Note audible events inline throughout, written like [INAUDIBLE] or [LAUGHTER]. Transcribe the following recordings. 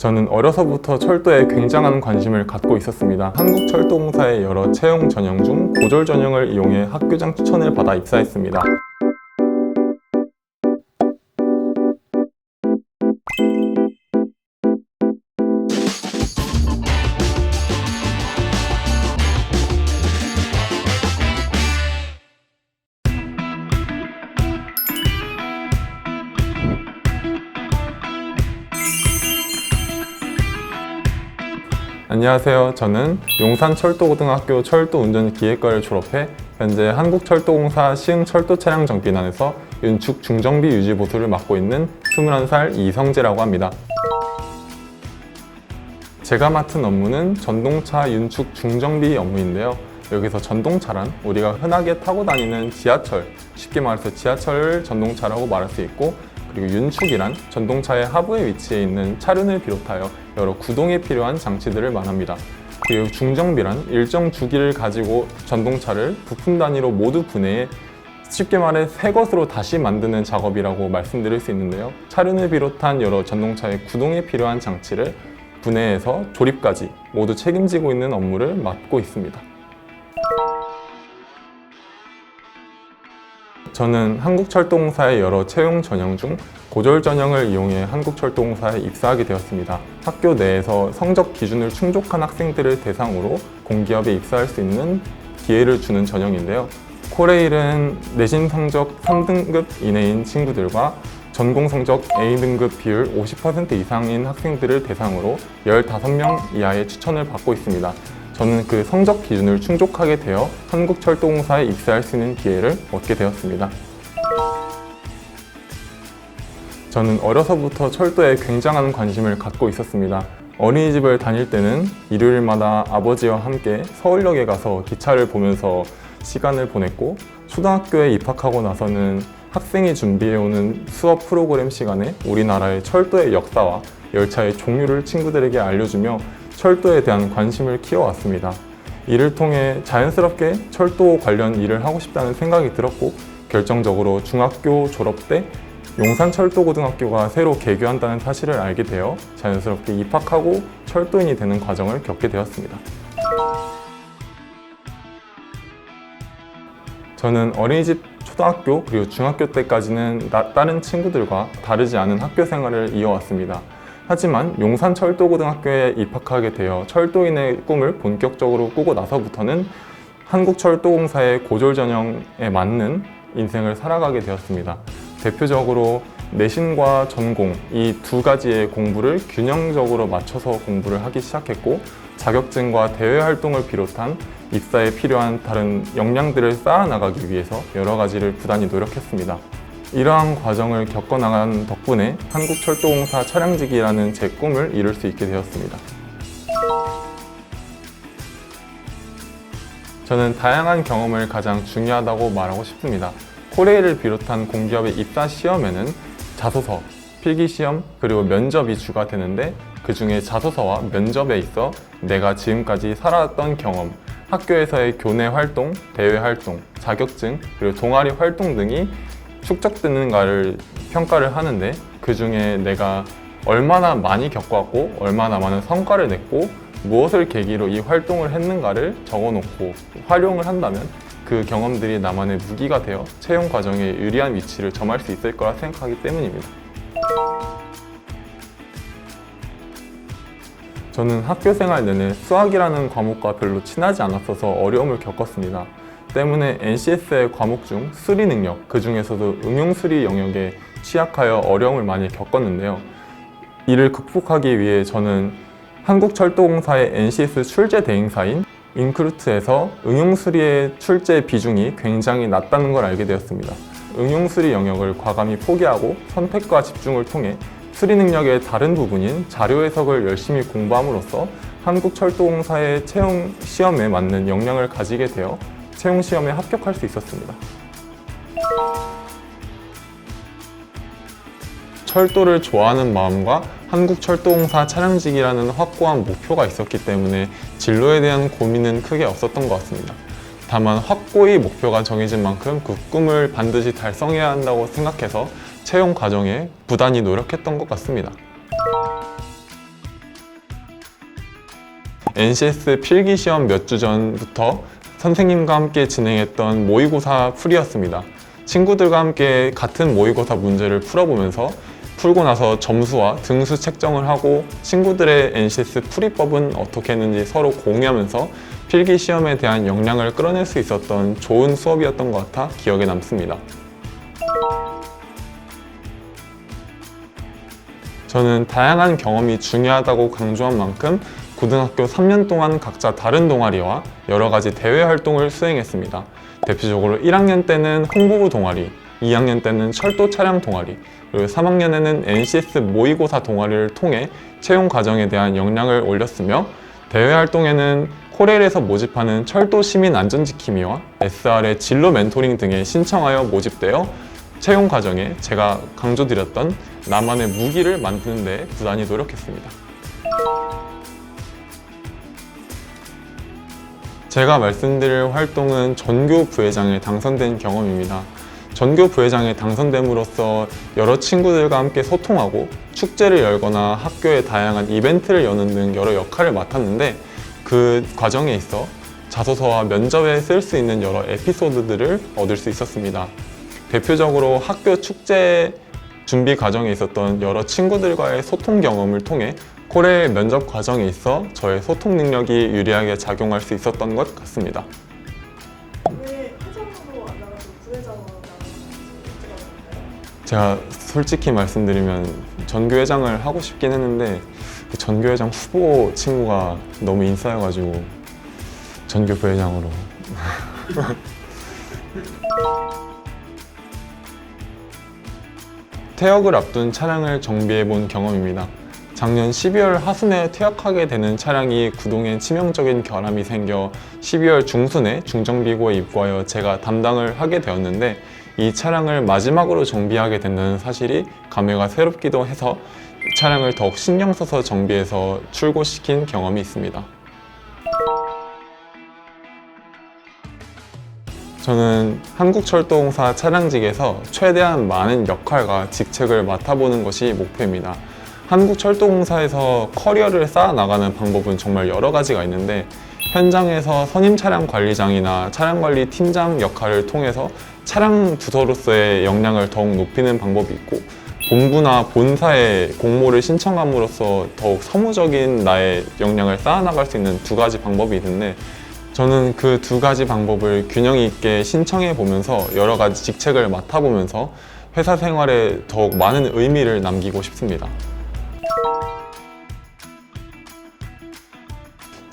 저는 어려서부터 철도에 굉장한 관심을 갖고 있었습니다. 한국철도공사의 여러 채용 전형 중 고졸 전형을 이용해 학교장 추천을 받아 입사했습니다. 안녕하세요. 저는 용산철도고등학교 철도운전기획과를 졸업해 현재 한국철도공사 시흥철도차량정비단에서 윤축 중정비 유지 보수를 맡고 있는 21살 이성재라고 합니다. 제가 맡은 업무는 전동차 윤축 중정비 업무인데요. 여기서 전동차란 우리가 흔하게 타고 다니는 지하철, 쉽게 말해서 지하철 전동차라고 말할 수 있고 그리고 윤축이란 전동차의 하부에 위치해 있는 차륜을 비롯하여 여러 구동에 필요한 장치들을 말합니다. 그리고 중정비란 일정 주기를 가지고 전동차를 부품 단위로 모두 분해해 쉽게 말해 새 것으로 다시 만드는 작업이라고 말씀드릴 수 있는데요. 차륜을 비롯한 여러 전동차의 구동에 필요한 장치를 분해해서 조립까지 모두 책임지고 있는 업무를 맡고 있습니다. 저는 한국철도공사의 여러 채용 전형 중 고졸 전형을 이용해 한국철도공사에 입사하게 되었습니다. 학교 내에서 성적 기준을 충족한 학생들을 대상으로 공기업에 입사할 수 있는 기회를 주는 전형인데요. 코레일은 내신 성적 3등급 이내인 친구들과 전공 성적 A등급 비율 50% 이상인 학생들을 대상으로 15명 이하의 추천을 받고 있습니다. 저는 그 성적 기준을 충족하게 되어 한국철도공사에 입사할 수 있는 기회를 얻게 되었습니다. 저는 어려서부터 철도에 굉장한 관심을 갖고 있었습니다. 어린이집을 다닐 때는 일요일마다 아버지와 함께 서울역에 가서 기차를 보면서 시간을 보냈고 초등학교에 입학하고 나서는 학생이 준비해오는 수업 프로그램 시간에 우리나라의 철도의 역사와 열차의 종류를 친구들에게 알려주며 철도에 대한 관심을 키워왔습니다. 이를 통해 자연스럽게 철도 관련 일을 하고 싶다는 생각이 들었고 결정적으로 중학교 졸업 때 용산철도고등학교가 새로 개교한다는 사실을 알게 되어 자연스럽게 입학하고 철도인이 되는 과정을 겪게 되었습니다. 저는 어린이집, 초등학교, 그리고 중학교 때까지는 나- 다른 친구들과 다르지 않은 학교 생활을 이어왔습니다. 하지만 용산철도고등학교에 입학하게 되어 철도인의 꿈을 본격적으로 꾸고 나서부터는 한국철도공사의 고졸 전형에 맞는 인생을 살아가게 되었습니다. 대표적으로 내신과 전공 이 두 가지의 공부를 균형적으로 맞춰서 공부를 하기 시작했고 자격증과 대외 활동을 비롯한 입사에 필요한 다른 역량들을 쌓아나가기 위해서 여러 가지를 부단히 노력했습니다. 이러한 과정을 겪어나간 덕분에 한국철도공사 차량직이라는 제 꿈을 이룰 수 있게 되었습니다. 저는 다양한 경험을 가장 중요하다고 말하고 싶습니다. 코레일을 비롯한 공기업의 입사 시험에는 자소서, 필기 시험, 그리고 면접이 주가 되는데 그 중에 자소서와 면접에 있어 내가 지금까지 살아왔던 경험, 학교에서의 교내 활동, 대외 활동, 자격증, 그리고 동아리 활동 등이 축적되는가를 평가를 하는데 그 중에 내가 얼마나 많이 겪어왔고 얼마나 많은 성과를 냈고 무엇을 계기로 이 활동을 했는가를 적어놓고 활용을 한다면 그 경험들이 나만의 무기가 되어 채용 과정에 유리한 위치를 점할 수 있을 거라 생각하기 때문입니다. 저는 학교 생활 내내 수학이라는 과목과 별로 친하지 않았어서 어려움을 겪었습니다. 때문에 NCS의 과목 중 수리 능력, 그 중에서도 응용 수리 영역에 취약하여 어려움을 많이 겪었는데요. 이를 극복하기 위해 저는 한국철도공사의 NCS 출제 대행사인 인크루트에서 응용 수리의 출제 비중이 굉장히 낮다는 걸 알게 되었습니다. 응용 수리 영역을 과감히 포기하고 선택과 집중을 통해 수리 능력의 다른 부분인 자료 해석을 열심히 공부함으로써 한국철도공사의 채용 시험에 맞는 역량을 가지게 되어 채용 시험에 합격할 수 있었습니다. 철도를 좋아하는 마음과 한국철도공사 차량직이라는 확고한 목표가 있었기 때문에 진로에 대한 고민은 크게 없었던 것 같습니다. 다만 확고히 목표가 정해진 만큼 그 꿈을 반드시 달성해야 한다고 생각해서 채용 과정에 부단히 노력했던 것 같습니다. NCS 필기 시험 몇 주 전부터 선생님과 함께 진행했던 모의고사 풀이였습니다. 친구들과 함께 같은 모의고사 문제를 풀어보면서 풀고 나서 점수와 등수 책정을 하고 친구들의 NCS 풀이법은 어떻게 했는지 서로 공유하면서 필기 시험에 대한 역량을 끌어낼 수 있었던 좋은 수업이었던 것 같아 기억에 남습니다. 저는 다양한 경험이 중요하다고 강조한 만큼 고등학교 3년 동안 각자 다른 동아리와 여러 가지 대외 활동을 수행했습니다. 대표적으로 1학년 때는 홍보부 동아리, 2학년 때는 철도 차량 동아리, 그리고 3학년에는 NCS 모의고사 동아리를 통해 채용 과정에 대한 역량을 올렸으며 대외 활동에는 코레일에서 모집하는 철도 시민 안전지킴이와 SR의 진로 멘토링 등에 신청하여 모집되어 채용 과정에 제가 강조드렸던 나만의 무기를 만드는 데 부단히 노력했습니다. 제가 말씀드릴 활동은 전교 부회장에 당선된 경험입니다. 전교 부회장에 당선됨으로써 여러 친구들과 함께 소통하고 축제를 열거나 학교에 다양한 이벤트를 여는 등 여러 역할을 맡았는데 그 과정에 있어 자소서와 면접에 쓸 수 있는 여러 에피소드들을 얻을 수 있었습니다. 대표적으로 학교 축제 준비 과정에 있었던 여러 친구들과의 소통 경험을 통해 코레 면접 과정에 있어 저의 소통 능력이 유리하게 작용할 수 있었던 것 같습니다. 제가 솔직히 말씀드리면 전교회장을 하고 싶긴 했는데 그 전교회장 후보 친구가 너무 인싸여가지고 전교 부회장으로 [LAUGHS] 퇴역을 앞둔 차량을 정비해 본 경험입니다. 작년 12월 하순에 퇴역하게 되는 차량이 구동에 치명적인 결함이 생겨 12월 중순에 중정비고에 입고하여 제가 담당을 하게 되었는데 이 차량을 마지막으로 정비하게 된다는 사실이 감회가 새롭기도 해서 차량을 더욱 신경 써서 정비해서 출고시킨 경험이 있습니다. 저는 한국철도공사 차량직에서 최대한 많은 역할과 직책을 맡아보는 것이 목표입니다. 한국철도공사에서 커리어를 쌓아 나가는 방법은 정말 여러 가지가 있는데 현장에서 선임 차량 관리장이나 차량 관리 팀장 역할을 통해서 차량 부서로서의 역량을 더욱 높이는 방법이 있고 본부나 본사에 공모를 신청함으로써 더욱 서무적인 나의 역량을 쌓아나갈 수 있는 두 가지 방법이 있는데 저는 그 두 가지 방법을 균형 있게 신청해 보면서 여러 가지 직책을 맡아보면서 회사 생활에 더욱 많은 의미를 남기고 싶습니다.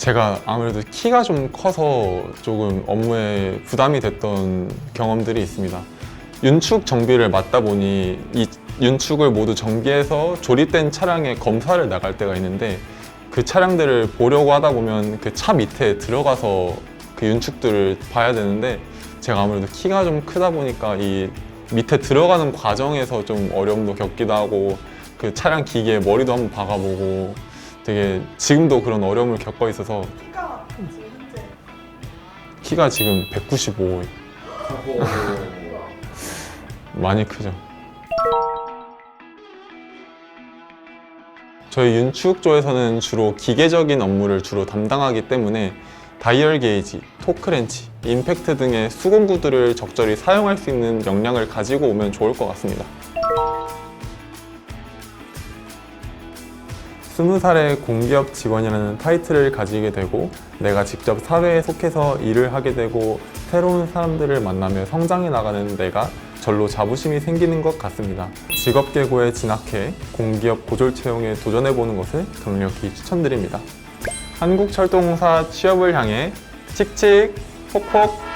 제가 아무래도 키가 좀 커서 조금 업무에 부담이 됐던 경험들이 있습니다. 윤축 정비를 맡다 보니 이 윤축을 모두 정비해서 조립된 차량에 검사를 나갈 때가 있는데 그 차량들을 보려고 하다 보면 그 차 밑에 들어가서 그 윤축들을 봐야 되는데 제가 아무래도 키가 좀 크다 보니까 이 밑에 들어가는 과정에서 좀 어려움도 겪기도 하고 그 차량 기계에 머리도 한번 박아보고 되게 지금도 그런 어려움을 겪고 있어서 키가 지금 현재 키가 지금 195 [LAUGHS] 많이 크죠. 저희 윤축조에서는 주로 기계적인 업무를 주로 담당하기 때문에 다이얼 게이지, 토크렌치, 임팩트 등의 수공구들을 적절히 사용할 수 있는 역량을 가지고 오면 좋을 것 같습니다. 스무 살의 공기업 직원이라는 타이틀을 가지게 되고 내가 직접 사회에 속해서 일을 하게 되고 새로운 사람들을 만나며 성장해 나가는 내가 절로 자부심이 생기는 것 같습니다. 직업계고에 진학해 공기업 고졸 채용에 도전해 보는 것을 강력히 추천드립니다. 한국철도공사 취업을 향해 칙칙 폭폭